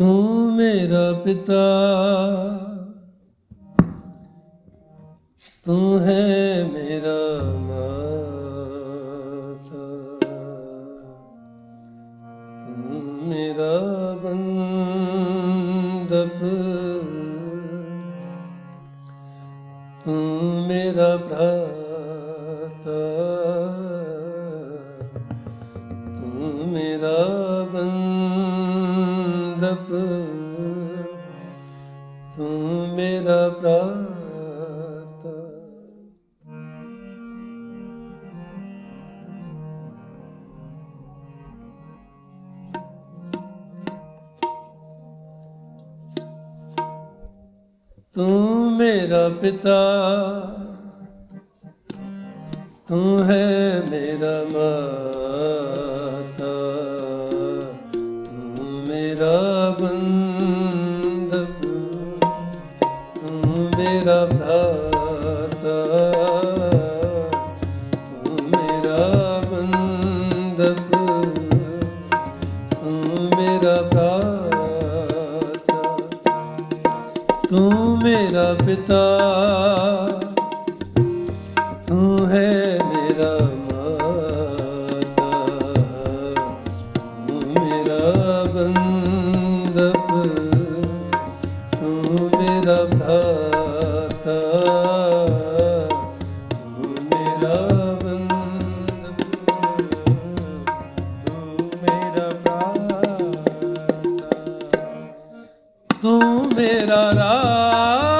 ਤੂੰ ਮੇਰਾ ਪਿਤਾ। ਤੂੰ ਹੈ ਮੇਰਾ ਮਾਤਾ। ਤੂੰ ਮੇਰਾ ਬੰਦਪ ਤੂੰ ਮੇਰਾ ਭਰਾ ਤੂੰ ਮੇਰਾ ਪਿਤਾ ਤੂੰ ਹੈ ਮੇਰਾ ਮਾਤਾ ਤੂੰ ਮੇਰਾ ਬੰਦਪ ਤੂੰ ਮੇਰਾ ਭਰਾਤਾ ਮੇਰਾ ਪਿਤਾ ਤੂੰ ਹੈ ਮੇਰਾ ਮਾਤਾ। ਤੂੰ ਮੇਰਾ ਬੰਦਪ ਤੂੰ ਮੇਰਾ ਭਰਾਤਾ ਤੂੰ ਮੇਰਾ ਬੰਦਪ ਤੂੰ ਮੇਰਾ ਭਰਾਤਾ ਤੂੰ ਮੇਰਾ ਰਾਖ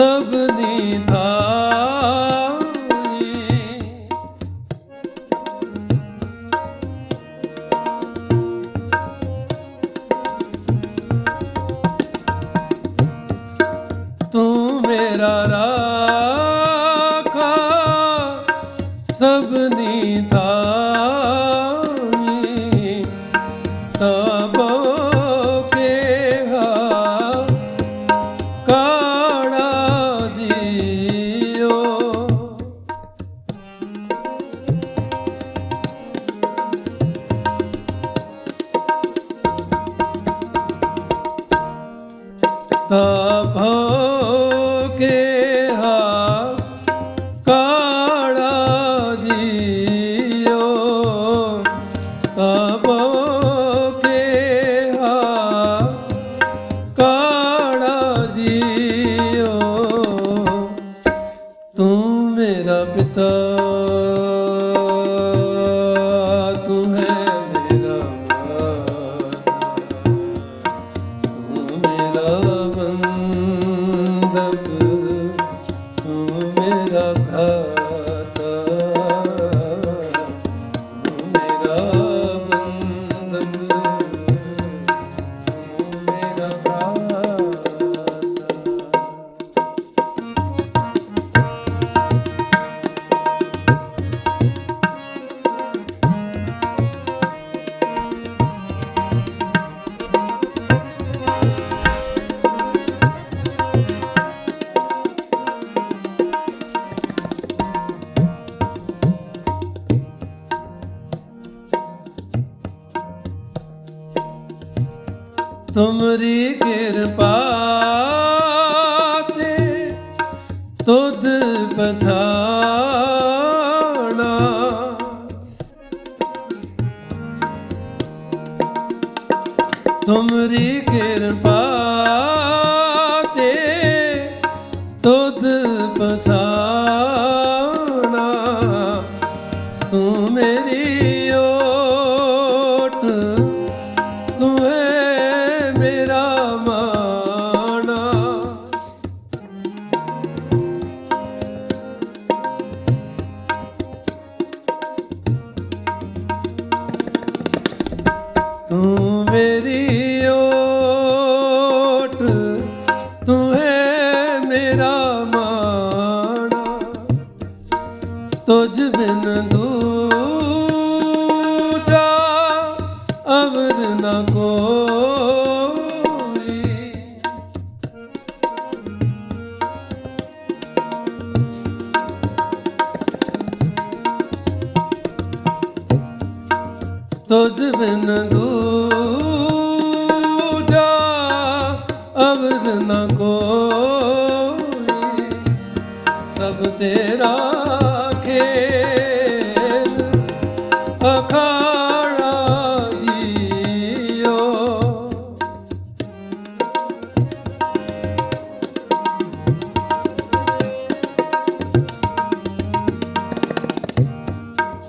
ਸਭਨੀ ਥਾਈ ਤੂੰ ਮੇਰਾ ਰਾਖਾ ਸਭਨੀ ਥਾਈ ਤਬੋ ਕਿਹਾ ਕਾਣਾ ਜੀਓ। ਤਬੋ ਕਿਹਾ ਕਾਣਾ ਜੀਓ। ਤੂੰ ਮੇਰਾ ਪਿਤਾ। ਤੁਮਰੀ ਕਿਰਪਾ ਤੇ ਤੁਧ ਪਛਾਣਾ। ਤੁਮਰੀ ਕਿਰਪਾ ਦੂਜਾ ਅਵਰ ਨ ਕੋਈ। ਤੁਝ ਬਿਨ ਦੂਜਾ ਅਵਰ ਨ ਕੋਈ। ਸਭ ਤੇਰਾ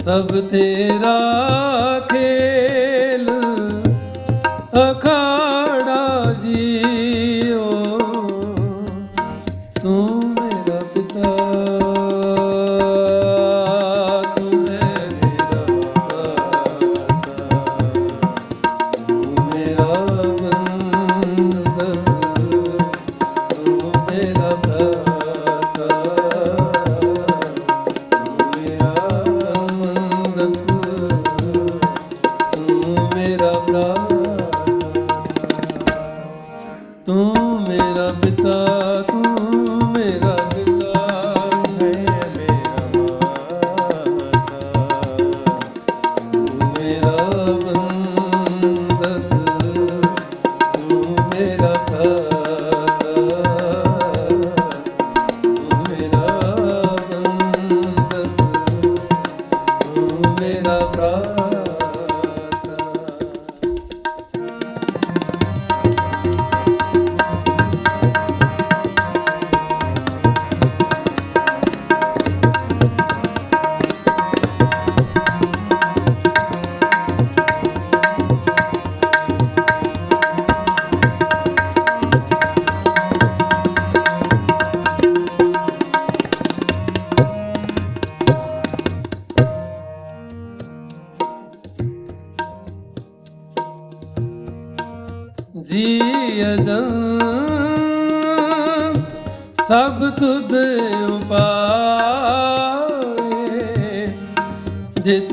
ਸਭ ਤੇਰਾ ਖੇਲ ਅਖਾੜਾ ਜੀਓ। ਤੂੰ ਮੇਰਾ ਪਿਤਾ ਤੂੰ ਹੈ ਮੇਰਾ ਮਾਤਾ ਤੂੰ ਮੇਰਾ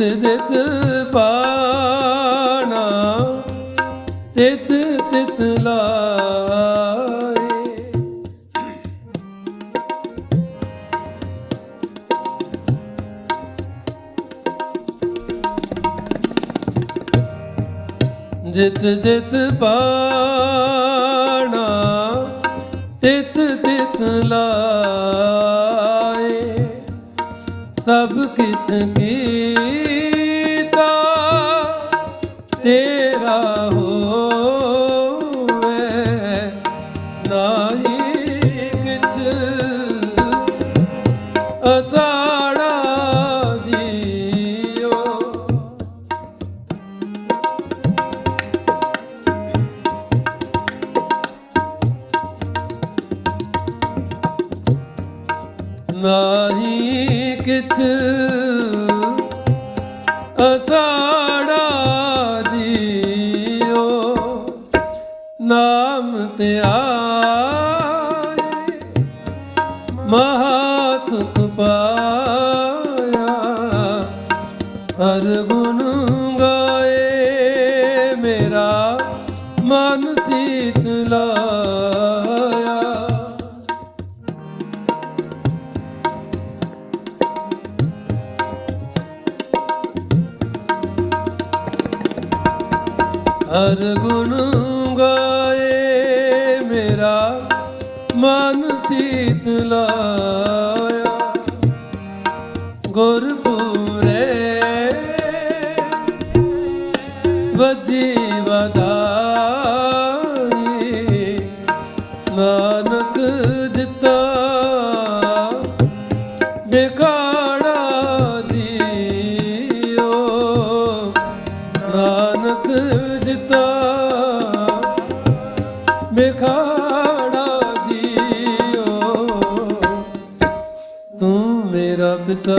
ਜਿਤ ਜਿਤ ਪਾਣਾ ਤਿਤ ਤਿਤ ਲਾਏ। ਜਿਤ ਜਿਤ ਪਾਣਾ ਤਿਤ ਤਿਤ ਲਾਏ। ਸਭ ਕਿਛ ਕੀਤਾ ਤੇਰਾ ਹੋਵੇ ਨਾਹੀ ਕਿਛ ਅਸਾੜਾ ਜੀਓ। ਨਾਹੀ ਕਿਛ ਨਾਮ ਤੇ ਮਹਾ ਸੁਖ ਪਾਇਆ ਹਰ ਗੁਣ ਗਾਏ ਮੇਰਾ ਮਨ ਸੀਤ ਲਾਇਆ। ਹਰ ਗੁਣ ਸੀਤ ਲਾਇਆ। ਗੁਰਪੂਰੇ ਤੂੰ ਮੇਰਾ ਪਿਤਾ।